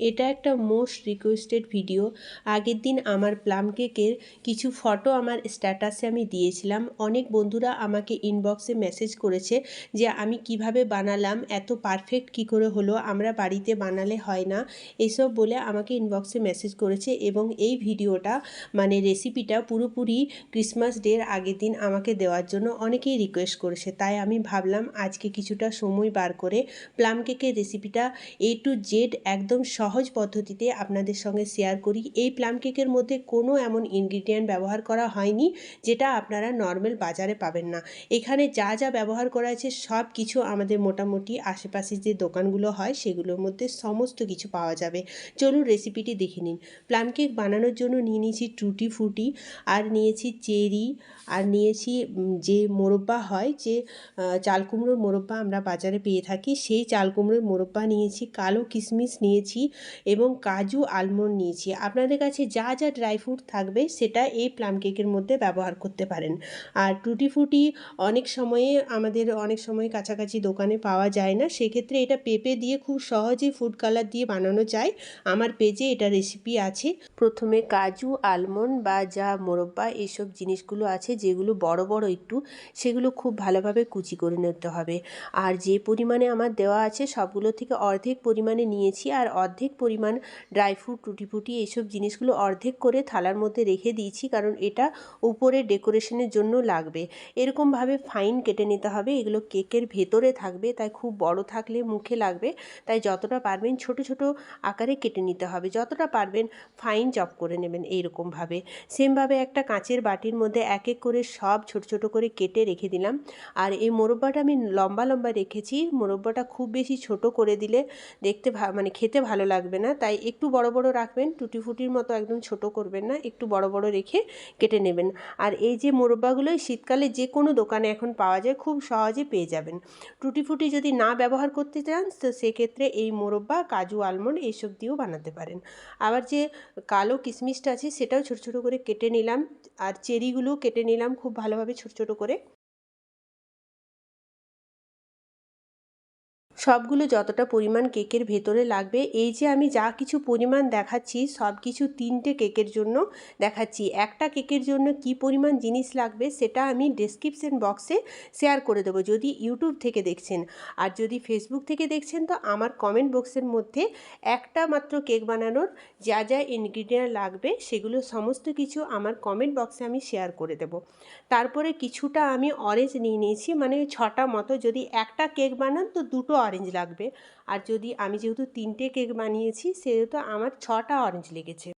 এটা একটা most requested video আগের দিন আমার প্লাম কেকের কিছু ফটো আমার স্ট্যাটাসে আমি দিয়েছিলাম। অনেক বন্ধুরা আমাকে ইনবক্সে মেসেজ করেছে যে, আমি কীভাবে বানালাম? এত পারফেক্ট কি করে হলো? আমরা বাড়িতে বানালে হয় না? এসব বলে আমাকে ইনবক্সে মেসেজ করেছে এবং এই ভিডিওটা মানে রেসিপিটা পুরোপুরি ক্রিসমাস ডের আগের দিন আমাকে দেওয়ার জন্য অনেকেই রিকোয়েস্ট করেছে। তাই আমি ভাবলাম, আজকে কিছুটা সময় বার করে প্লাম কেকের রেসিপিটা এ টু জেড একদম সহজ পদ্ধতিতে আপনাদের সঙ্গে শেয়ার করি। এই প্লাম কেকের মধ্যে কোনো এমন ইনগ্রিডিয়েন্ট ব্যবহার করা হয়নি, যেটা আপনারা নর্মাল বাজারে পাবেন না। এখানে যা যা ব্যবহার করা আছে, সব কিছু আমাদের মোটামুটি আশেপাশে যে দোকানগুলো হয়, সেগুলোর মধ্যে সমস্ত কিছু পাওয়া যাবে। চলুন রেসিপিটি দেখে নিন। প্লাম কেক বানানোর জন্য নিয়ে নিয়েছি টুটি ফুটি আর নিয়েছি চেরি, আর নিয়েছি যে মোরব্বা হয়, যে চাল কুমড়োর মোরব্বা আমরা বাজারে পেয়ে থাকি, সেই চাল কুমড়োর মোরব্বা নিয়েছি, কালো কিশমিশ নিয়েছি এবং কাজু আলমন্ড নিয়েছি। আপনাদের কাছে যা যা ড্রাই ফ্রুট থাকবে সেটা এই প্লাম কেকের মধ্যে ব্যবহার করতে পারেন। আর টুটি ফুটি অনেক সময়ে আমাদের অনেক সময় কাছাকাছি দোকানে পাওয়া যায় না। সেক্ষেত্রে এটা পেঁপে দিয়ে খুব সহজেই ফুড কালার দিয়ে বানানো যায়। আমার পেজে এটা রেসিপি আছে। প্রথমে কাজু আলমন্ড বা যা মোরব্বা এইসব জিনিসগুলো আছে যেগুলো বড় বড় একটু, সেগুলো খুব ভালোভাবে কুচি করে নিতে হবে। আর যে পরিমাণে আমার দেওয়া আছে সবগুলো থেকে অর্ধেক পরিমাণে নিয়েছি। আর অর্ধেক পরিমাণ ড্রাই ফ্রুট টুটি ফুটি এইসব জিনিসগুলো অর্ধেক করে থালার মধ্যে রেখে দিয়েছি কারণ এটা উপরে ডেকোরেশনের জন্য লাগবে। এরকমভাবে ফাইন কেটে নিতে হবে, এগুলো কেকের ভেতরে থাকবে, তাই খুব বড় থাকলে মুখে লাগবে, তাই যতটা পারবেন ছোট ছোট আকারে কেটে নিতে হবে। যতটা পারবেন ফাইন চপ করে নেবেন এইরকমভাবে। সেমভাবে একটা কাঁচের বাটির মধ্যে এক এক করে সব ছোট ছোট করে কেটে রেখে দিলাম। আর এই মোরব্বাটা আমি লম্বা লম্বা রেখেছি, মোরব্বাটা খুব বেশি ছোট করে দিলে দেখতে মানে খেতে ভালো লাগবে না। তাই একটু বড় বড় রাখবেন টুটি ফুটির মতো একদম ছোট করবেন না, একটু বড় বড় রেখে কেটে নেবেন। আর এই যে মোরব্বাগুলো শীতকালে যে কোনো দোকানে এখন পাওয়া যায়, খুব সহজে পেয়ে যাবেন। টুটি ফুটি যদি না ব্যবহার করতে চান, তো সেক্ষেত্রে এই মোরব্বা, কাজু, আলমন্ড এইসব দিয়েও বানাতে পারেন। আবার যে কালো কিশমিশটা আছে, সেটাও ছোটো ছোটো করে কেটে নিলাম। আর চেরিগুলো কেটে নিলাম, খুব ভালোভাবে ছোটো ছোটো করে। সবগুলো যতটা পরিমাণ কেকের ভেতরে লাগবে, এই যে আমি যা কিছু পরিমাণ দেখাচ্ছি, সব কিছু তিনটে কেকের জন্য দেখাচ্ছি। একটা কেকের জন্য কি পরিমাণ জিনিস লাগবে, সেটা আমি ডেসক্রিপশন বক্সে শেয়ার করে দেবো, যদি ইউটিউব থেকে দেখছেন। আর যদি ফেসবুক থেকে দেখছেন, তো আমার কমেন্ট বক্সের মধ্যে একটা মাত্র কেক বানানোর যা যা ইনগ্রিডিয়েন্ট লাগবে, সেগুলো সমস্ত কিছু আমার কমেন্ট বক্সে আমি শেয়ার করে দেব। তারপরে কিছুটা আমি অরেঞ্জ নিয়ে নিয়েছি মানে ছটা মতো, যদি একটা কেক বানান, তো দুটো অরেঞ্জ লাগবে। আর যদি আমি যেহেতু তিনটে কেক বানিয়েছি সেহেতু আমার ছটা অরেঞ্জ লেগেছে।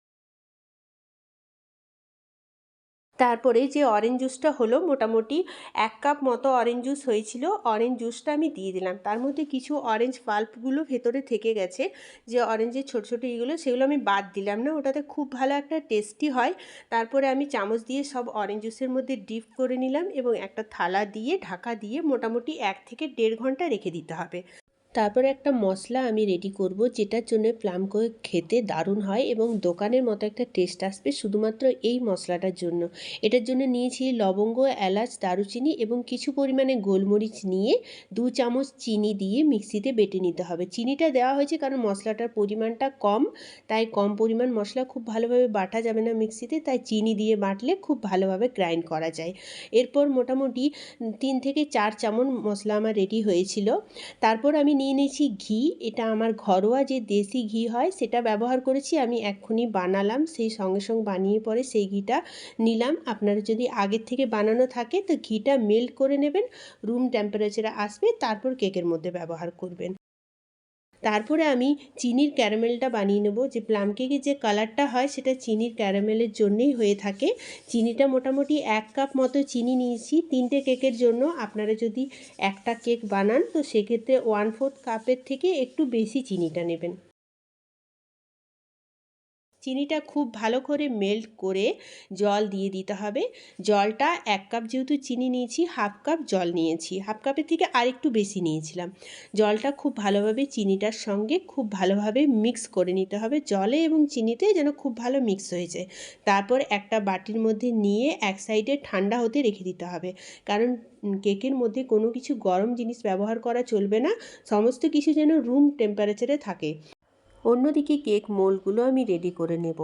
তারপরে যে অরেঞ্জ জুসটা হলো, মোটামুটি এক কাপ মতো অরেঞ্জ জুস হয়েছিল। অরেঞ্জ জুসটা আমি দিয়ে দিলাম। তার মধ্যে কিছু অরেঞ্জ পাল্পগুলো ভেতরে থেকে গেছে। যে অরেঞ্জের ছোটো ছোটো ইগুলো, সেগুলো আমি বাদ দিলাম না। ওটাতে খুব ভালো একটা টেস্টি হয়। তারপরে আমি চামচ দিয়ে সব অরেঞ্জ জুসের মধ্যে ডিপ করে নিলাম এবং একটা থালা দিয়ে, ঢাকা দিয়ে মোটামুটি এক থেকে দেড় ঘণ্টা রেখে দিতে হবে। তারপরে একটা মশলা আমি রেডি করব, যেটার জন্য প্লাম কেক খেতে দারুণ হয় এবং দোকানের মতো একটা টেস্ট আসবে শুধুমাত্র এই মশলাটার জন্য। এটার জন্য নিয়েছি লবঙ্গ, এলাচ, দারুচিনি এবং কিছু পরিমাণে গোলমরিচ নিয়ে দু চামচ চিনি দিয়ে মিক্সিতে বেটে নিতে হবে। চিনিটা দেওয়া হয়েছে কারণ মশলাটার পরিমাণটা কম, তাই কম পরিমাণ মশলা খুব ভালোভাবে বাটা যাবে না মিক্সিতে, তাই চিনি দিয়ে বাটলে খুব ভালোভাবে গ্রাইন্ড করা যায়। এরপর মোটামুটি তিন থেকে চার চামচ মশলা আমার রেডি হয়েছিল। তারপর আমি নিয়ে নিয়েছি ঘি। এটা আমার ঘরোয়া যে দেশি ঘি হয়, সেটা ব্যবহার করেছি। আমি এক্ষুনি বানালাম, সেই সঙ্গে সঙ্গে বানিয়ে পরে সেই ঘিটা নিলাম। আপনারা যদি আগের থেকে বানানো থাকে, তো ঘিটা মেল্ট করে নেবেন রুম টেম্পারেচারে আসবে, তারপর কেকের মধ্যে ব্যবহার করবেন। তারপরে আমি চিনির ক্যারামেলটা বানিয়ে নেব। যে প্লাম কেকের যে কালারটা হয়, সেটা চিনির ক্যারামেলের জন্যেই হয়ে থাকে। চিনিটা মোটামুটি এক কাপ মতো চিনি নিয়েছি। তিনটে কেকের জন্য আপনারা যদি একটা কেক বানান, তো সেক্ষেত্রে ওয়ান ফোর্থ কাপের থেকে একটু বেশি চিনিটা নেবেন। চিনিটা খুব ভালো করে মেল্ট করে জল দিয়ে দিতে হবে। জলটা এক কাপ যেহেতু চিনি নিয়েছি হাফ কাপ জল নিয়েছি। হাফ কাপের থেকে আরেকটু বেশি নিয়েছিলাম। জলটা খুব ভালোভাবে চিনিটার সঙ্গে খুব ভালোভাবে মিক্স করে নিতে হবে। জলে এবং চিনিতে যেন খুব ভালো মিক্স হয়েছে তারপর একটা বাটির মধ্যে নিয়ে এক সাইডে ঠান্ডা হতে রেখে দিতে হবে। কারণ কেকের মধ্যে কোনো কিছু গরম জিনিস ব্যবহার করা চলবে না। সমস্ত কিছু যেন রুম টেম্পারেচারে থাকে। অন্যদিকে কেক মোলগুলো আমি রেডি করে নেব।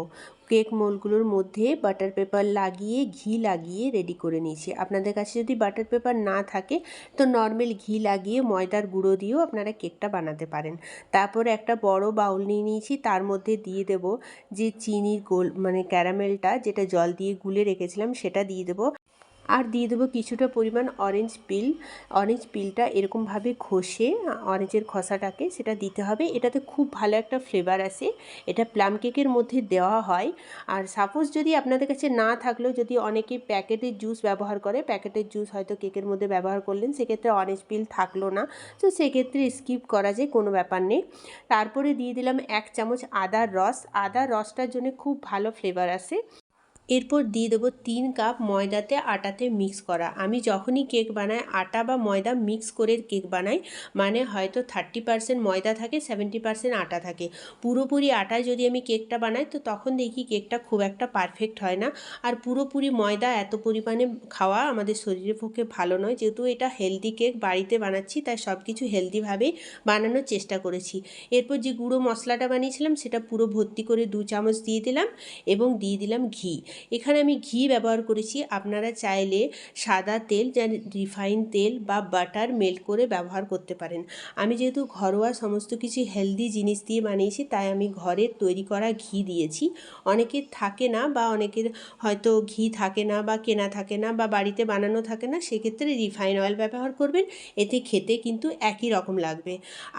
কেক মোলগুলোর মধ্যে বাটার পেপার লাগিয়ে, ঘি লাগিয়ে রেডি করে নিয়েছি। আপনাদের কাছে যদি বাটার পেপার না থাকে, তো নর্মাল ঘি লাগিয়ে ময়দার গুঁড়ো দিয়েও আপনারা কেকটা বানাতে পারেন। তারপরে একটা বড় বাউল নিয়ে নিয়েছি, তার মধ্যে দিয়ে দেব যে চিনির গোল মানে ক্যারামেলটা যেটা জল দিয়ে গুলে রেখেছিলাম, সেটা দিয়ে দেবো। আর দিয়ে দেবো কিছুটা পরিমাণ অরেঞ্জ পিল অরেঞ্জ পিলটা এরকমভাবে ঘষে অরেঞ্জের খসাটাকে সেটা দিতে হবে। এটাতে খুব ভালো একটা ফ্লেভার আসে। এটা প্লাম কেকের মধ্যে দেওয়া হয়। আর সাপোজ যদি আপনাদের কাছে না থাকলেও যদি অনেকে প্যাকেটের জুস ব্যবহার করে, প্যাকেটের জুস হয়তো কেকের মধ্যে ব্যবহার করলেন, সেক্ষেত্রে অরেঞ্জ পিল থাকল না। তো সেক্ষেত্রে স্কিপ করা যায়, কোনো ব্যাপার নেই। তারপরে দিয়ে দিলাম এক চামচ আদার রস। আদার রসটার জন্য খুব ভালো ফ্লেভার আসে। এরপর দিয়ে দেবো তিন কাপ ময়দাতে আটাতে মিক্স করা। আমি যখনই কেক বানাই, আটা বা ময়দা মিক্স করে কেক বানাই মানে হয়তো থার্টি পার্সেন্ট ময়দা থাকে সেভেন্টি পার্সেন্ট আটা থাকে। পুরোপুরি আটায় যদি আমি কেকটা বানাই, তো তখন দেখি কেকটা খুব একটা পারফেক্ট হয় না। আর পুরোপুরি ময়দা এত পরিমাণে খাওয়া আমাদের শরীরের পক্ষে ভালো নয়। যেহেতু এটা হেলদি কেক বাড়িতে বানাচ্ছি, তাই সব কিছু হেলদিভাবেই বানানোর চেষ্টা করেছি। এরপর যে গুঁড়ো মশলাটা বানিয়েছিলাম, সেটা পুরো ভর্তি করে দু চামচ দিয়ে দিলাম এবং দিয়ে দিলাম ঘি। এখানে আমি ঘি ব্যবহার করেছি। আপনারা চাইলে সাদা তেল, যেন রিফাইন তেল বা বাটার মেল্ট করে ব্যবহার করতে পারেন। আমি যেহেতু ঘরোয়া সমস্ত কিছু হেলদি জিনিস দিয়ে বানিয়েছি, তাই আমি ঘরের তৈরি করা ঘি দিয়েছি। অনেকের থাকে না বা অনেকের হয়তো ঘি থাকে না বা কেনা থাকে না বা বাড়িতে বানানো থাকে না, সেক্ষেত্রে রিফাইন অয়েল ব্যবহার করবেন। এতে খেতে কিন্তু একই রকম লাগবে।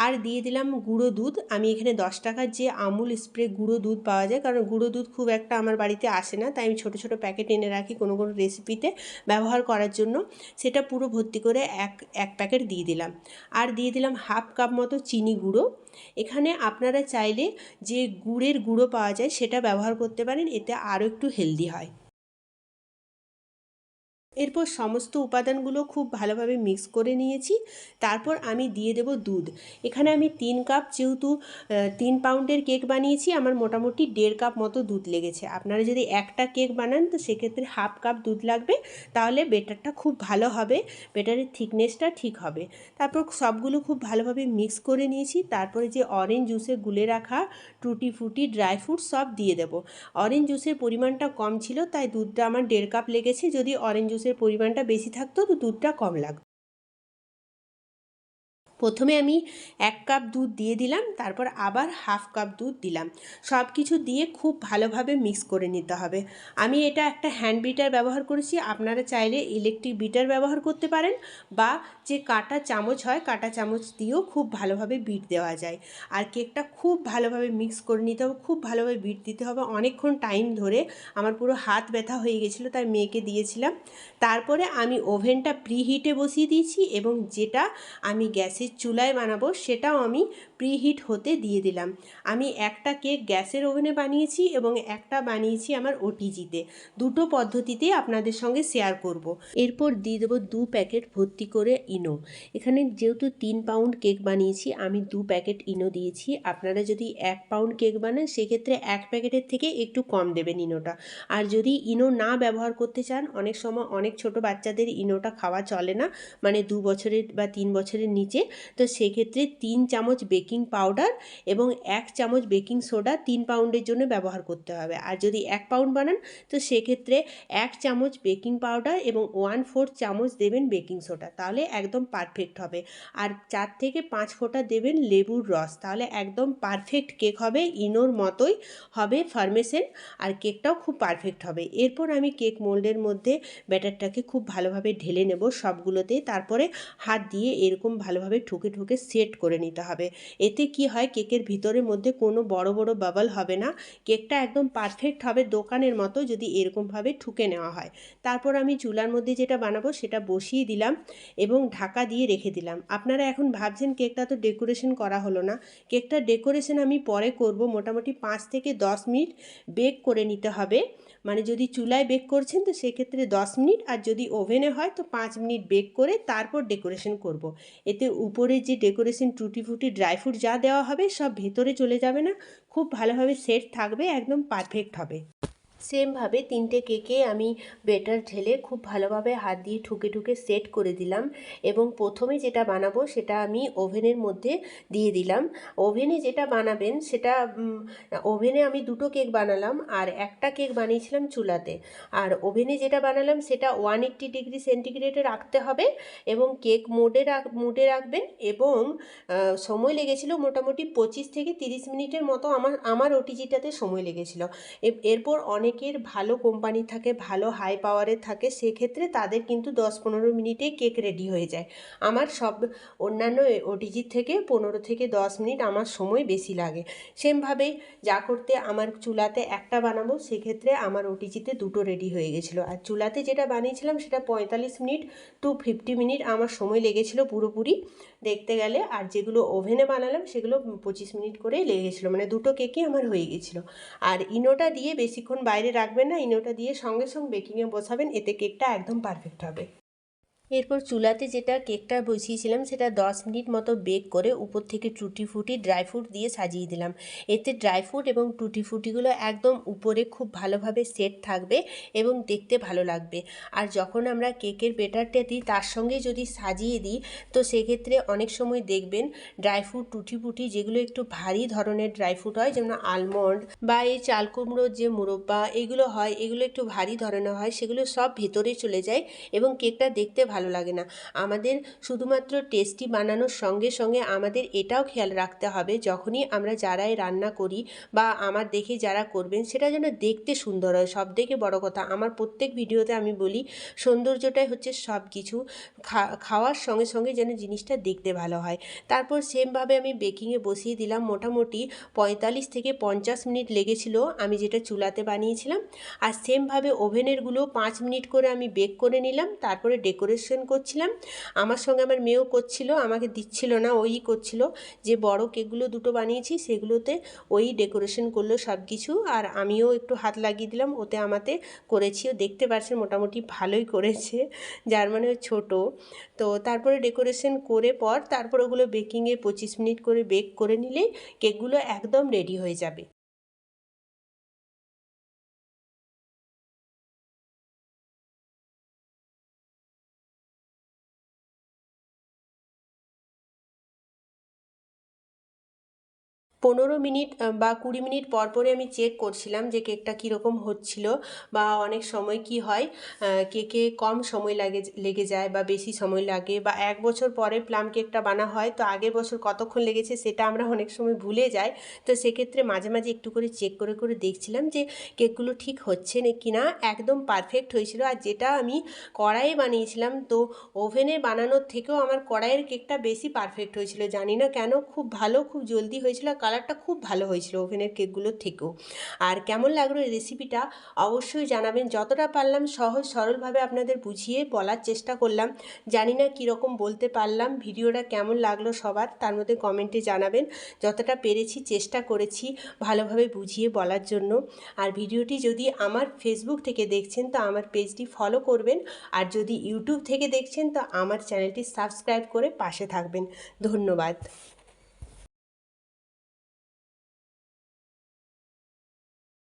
আর দিয়ে দিলাম গুঁড়ো দুধ। আমি এখানে দশ টাকার যে আমুল স্প্রে গুঁড়ো দুধ পাওয়া যায়, কারণ গুঁড়ো দুধ খুব একটা আমার বাড়িতে আসে না, তাই আমি ছোট ছোট প্যাকেট এনে রাখি কোনো কোনো রেসিপিতে ব্যবহার করার জন্য। সেটা পুরো ভর্তি করে এক এক প্যাকেট দিয়ে দিলাম। আর দিয়ে দিলাম হাফ কাপ মতো চিনি গুঁড়ো। এখানে আপনারা চাইলে যে গুড়ের গুঁড়ো পাওয়া যায় সেটা ব্যবহার করতে পারেন, এতে আরও একটু হেলদি হয়। এরপর সমস্ত উপাদানগুলো খুব ভালোভাবে মিক্স করে নিয়েছি। তারপর আমি দিয়ে দেব দুধ। এখানে আমি তিন কাপ যেহেতু তিন পাউন্ডের কেক বানিয়েছি, আমার মোটামুটি দেড় কাপ মতো দুধ লেগেছে। আপনারা যদি একটা কেক বানান, তো সেক্ষেত্রে হাফ কাপ দুধ লাগবে। তাহলে বেটারটা খুব ভালো হবে বেটারের থিকনেসটা ঠিক হবে। তারপর সবগুলো খুব ভালোভাবে মিক্স করে নিয়েছি। তারপরে যে অরেঞ্জ জুসে গুলে রাখা টুটি ফুটি ড্রাই ফ্রুট সব দিয়ে দেব। অরেঞ্জ জুসের পরিমাণটা কম ছিল, তাই দুধটা আমার দেড় কাপ লেগেছে। যদি অরেঞ্জ জুসের পরিমাণটা বেশি থাকতো তো দুধটা কম লাগতো। প্রথমে আমি এক কাপ দুধ দিয়ে দিলাম, তারপর আবার হাফ কাপ দুধ দিলাম। সব কিছু দিয়ে খুব ভালোভাবে মিক্স করে নিতে হবে। আমি এটা একটা হ্যান্ড বিটার ব্যবহার করেছি, আপনারা চাইলে ইলেকট্রিক বিটার ব্যবহার করতে পারেন বা যে কাটা চামচ হয়, কাটা চামচ দিয়েও খুব ভালোভাবে বিট দেওয়া যায়। আর কেকটা খুব ভালোভাবে মিক্স করে নিতে হবে, খুব ভালোভাবে বিট দিতে হবে। অনেকক্ষণ টাইম ধরে আমার পুরো হাত ব্যথা হয়ে গেছিল, তাই মেয়েকে দিয়েছিলাম। তারপরে আমি ওভেনটা প্রি হিটে বসিয়ে দিয়েছি এবং যেটা আমি গ্যাসে গ্যাসের চুলায় বানাবো সেটাও আমি প্রিহিট হতে দিয়ে দিলাম। আমি একটা কেক গ্যাসের ওভেনে বানিয়েছি এবং একটা বানিয়েছি আমার ওটিজিতে। দুটো পদ্ধতিতেই আপনাদের সঙ্গে শেয়ার করব। এরপর দিয়ে দেবো দু প্যাকেট ভর্তি করে ইনো। এখানে যেহেতু তিন পাউন্ড কেক বানিয়েছি, আমি দু প্যাকেট ইনো দিয়েছি। আপনারা যদি এক পাউন্ড কেক বানান, সেক্ষেত্রে এক প্যাকেটের থেকে একটু কম দেবেন ইনোটা। আর যদি ইনো না ব্যবহার করতে চান, অনেক সময় অনেক ছোট বাচ্চাদের ইনোটা খাওয়া চলে না। মানে দু বছরের বা তিন বছরের নিচে তো সেক্ষেত্রে তিন চামচ বেকিং পাউডার এবং এক চামচ বেকিং সোডা তিন পাউন্ডের জন্য ব্যবহার করতে হবে। আর যদি এক পাউন্ড বানান, তো সেক্ষেত্রে এক চামচ বেকিং পাউডার এবং ওয়ান ফোর চামচ দেবেন বেকিং সোডা। তাহলে একদম পারফেক্ট হবে। আর চার থেকে পাঁচ ফোঁটা দেবেন লেবুর রস। তাহলে একদম পারফেক্ট কেক হবে, ইনোর মতোই হবে ফার্মেসেন আর কেকটাও খুব পারফেক্ট হবে। এরপর আমি কেক মোল্ডের মধ্যে ব্যাটারটাকে খুব ভালোভাবে ঢেলে নেব সবগুলোতে। তারপরে হাত দিয়ে এরকম ভালোভাবে ঠুকে ঠুকে সেট করে নিতে হবে। এতে কি হয়, কেকের ভিতরের মধ্যে কোনো বড় বড় বাবল হবে না। কেকটা একদম পারফেক্ট হবে দোকানের মতো যদি এরকমভাবে ঠুকে নেওয়া হয়। তারপর আমি চুলার মধ্যে যেটা বানাবো সেটা বসিয়ে দিলাম এবং ঢাকা দিয়ে রেখে দিলাম। আপনারা এখন ভাবছেন কেকটা তো ডেকোরেশন করা হলো না। কেকটা ডেকোরেশন আমি পরে করব। মোটামুটি পাঁচ থেকে দশ মিনিট বেক করে নিতে হবে। মানে যদি চুলায় বেক করছেন তো সেক্ষেত্রে দশ মিনিট আর যদি ওভেনে হয় তো পাঁচ মিনিট বেক করে তারপর ডেকোরেশন করব। এতে উপরে যে ডেকোরেশন টুটি ফুটি ড্রাই ফ্রুট যা দেওয়া হবে সব ভেতরে চলে যাবে না, খুব ভালোভাবে সেট থাকবে, একদম পারফেক্ট হবে সেমভাবে তিনটে কেকে আমি বেটার ঢেলে খুব ভালোভাবে হাত দিয়ে ঠুকে ঠুকে সেট করে দিলাম এবং প্রথমে যেটা বানাবো সেটা আমি ওভেনের মধ্যে দিয়ে দিলাম। ওভেনে যেটা বানাবেন সেটা ওভেনে আমি দুটো কেক বানালাম আর একটা কেক বানিয়েছিলাম চুলাতে। আর ওভেনে যেটা বানালাম সেটা ওয়ান এইট্টি ডিগ্রি সেন্টিগ্রেডে রাখতে হবে এবং কেক মোডে রাখ, মোডে রাখবেন এবং সময় লেগেছিল মোটামুটি পঁচিশ থেকে তিরিশ মিনিটের মতো আমার আমার ওটিজিটাতে সময় লেগেছিল। এরপর অনেকের ভালো কোম্পানি থাকে, ভালো হাই পাওয়ারের থাকে, সেক্ষেত্রে তাদের কিন্তু দশ পনেরো মিনিটেই কেক রেডি হয়ে যায়। আমার সব অন্যান্য ওটিজির থেকে পনেরো থেকে দশ মিনিট আমার সময় বেশি লাগে। সেমভাবেই যা করতে আমার চুলাতে একটা বানাবো, সেক্ষেত্রে আমার ওটিজিতে দুটো রেডি হয়ে গেছিল। আর চুলাতে যেটা বানিয়েছিলাম সেটা পঁয়তাল্লিশ মিনিট টু ফিফটি মিনিট আমার সময় লেগেছিলো পুরোপুরি। দেখতে গেলে আর যেগুলো ওভেনে বানালাম সেগুলো পঁচিশ মিনিট করেই লেগেছিলো মানে দুটো কেকই আমার হয়ে গেছিল। আর ইনোটা দিয়ে বেশিক্ষণ বাইরে রাখবেন না ইনোটা দিয়ে সঙ্গে সঙ্গে বেকিংয়ে বসাবেন এতে কেকটা একদম পারফেক্ট হবে। এরপর চুলাতে যেটা কেকটা বসিয়েছিলাম, সেটা দশ মিনিট মতো বেক করে উপর থেকে টুটি ফুটি ড্রাই ফ্রুট দিয়ে সাজিয়ে দিলাম। এতে ড্রাই ফ্রুট এবং টুটি ফুটিগুলো একদম উপরে খুব ভালোভাবে সেট থাকবে এবং দেখতে ভালো লাগবে। আর যখন আমরা কেকের বেটারটা দিই, তার সঙ্গে যদি সাজিয়ে দিই, তো সেক্ষেত্রে অনেক সময় দেখবেন ড্রাই ফ্রুট, টুটি ফুটি যেগুলো একটু ভারী ধরনের ড্রাই ফ্রুট হয়, যেমন আলমন্ড বা এই চাল কুমড়োর যে মুরব্বা, এগুলো হয়, এগুলো একটু ভারী ধরনের হয়, সেগুলো সব ভেতরে চলে যায় এবং কেকটা দেখতে ভালো লাগে না। আমাদের শুধুমাত্র টেস্টি বানানোর সঙ্গে সঙ্গে আমাদের এটাও খেয়াল রাখতে হবে, যখনই আমরা যারাই রান্না করি বা আমার দেখে যারা করবেন, সেটা যেন দেখতে সুন্দর হয়। সব থেকে বড় কথা, আমার প্রত্যেক ভিডিওতে আমি বলি, সৌন্দর্যটাই হচ্ছে সব কিছু খাওয়ার সঙ্গে সঙ্গে যেন জিনিসটা দেখতে ভালো হয়। তারপর সেমভাবে আমি বেকিংয়ে বসিয়ে দিলাম, মোটামুটি পঁয়তাল্লিশ থেকে পঞ্চাশ মিনিট লেগেছিল, আমি যেটা চুলাতে বানিয়েছিলাম। আর সেমভাবে ওভেনেরগুলো পাঁচ মিনিট করে আমি বেক করে নিলাম, তারপরে ডেকোরেশন করছিলাম। আমার সঙ্গে আমার মেয়েও করছিল, আমাকে দিচ্ছিল না, ওই করছিল যে, বড় কেকগুলো দুটো বানিয়েছি, সেগুলোতে ওই ডেকোরেশন করল সব কিছু আর আমিও একটু হাত লাগিয়ে দিলাম, ওতে আমাতে করেছি ও দেখতে পাচ্ছেন মোটামুটি ভালোই করেছে, যার মানে ছোটো। তো তারপরে ডেকোরেশন করে পর, তারপর ওগুলো বেকিংয়ে পঁচিশ মিনিট করে বেক করে নিলেই কেকগুলো একদম রেডি হয়ে যাবে। পনেরো মিনিট বা কুড়ি মিনিট পর পরে আমি চেক করছিলাম যে কেকটা কীরকম হচ্ছিল বা অনেক সময় কি হয় কেকে কম সময় লাগে, লেগে যায় বা বেশি সময় লাগে বা এক বছর পরে প্লাম কেকটা বানা হয়, তো আগের বছর কতক্ষণ লেগেছে সেটা আমরা অনেক সময় ভুলে যাই। তো সেক্ষেত্রে মাঝে মাঝে একটু করে চেক করে করে দেখছিলাম যে কেকগুলো ঠিক হচ্ছে না কি না একদম পারফেক্ট হয়েছিল। আর যেটা আমি কড়াইয়ে বানিয়েছিলাম, তো ওভেনে বানানোর থেকেও আমার কড়াইয়ের কেকটা বেশি পারফেক্ট হয়েছিল। জানি না কেন, খুব ভালো, খুব জলদি হয়েছিল। কালারটা খুব ভালো হয়েছিল ওভেনের কেকগুলোর থেকেও। আর কেমন লাগল এই রেসিপিটা অবশ্যই জানাবেন। যতটা পারলাম সহজ সরলভাবে আপনাদের বুঝিয়ে বলার চেষ্টা করলাম। জানি না কীরকম বলতে পারলাম, ভিডিওটা কেমন লাগল সবার, তার মধ্যে কমেন্টে জানাবেন। যতটা পেরেছি চেষ্টা করেছি ভালোভাবে বুঝিয়ে বলার জন্য। আর ভিডিওটি যদি আমার ফেসবুক থেকে দেখছেন, তো আমার পেজটি ফলো করবেন। আর যদি ইউটিউব থেকে দেখছেন, তো আমার চ্যানেলটি সাবস্ক্রাইব করে পাশে থাকবেন। ধন্যবাদ।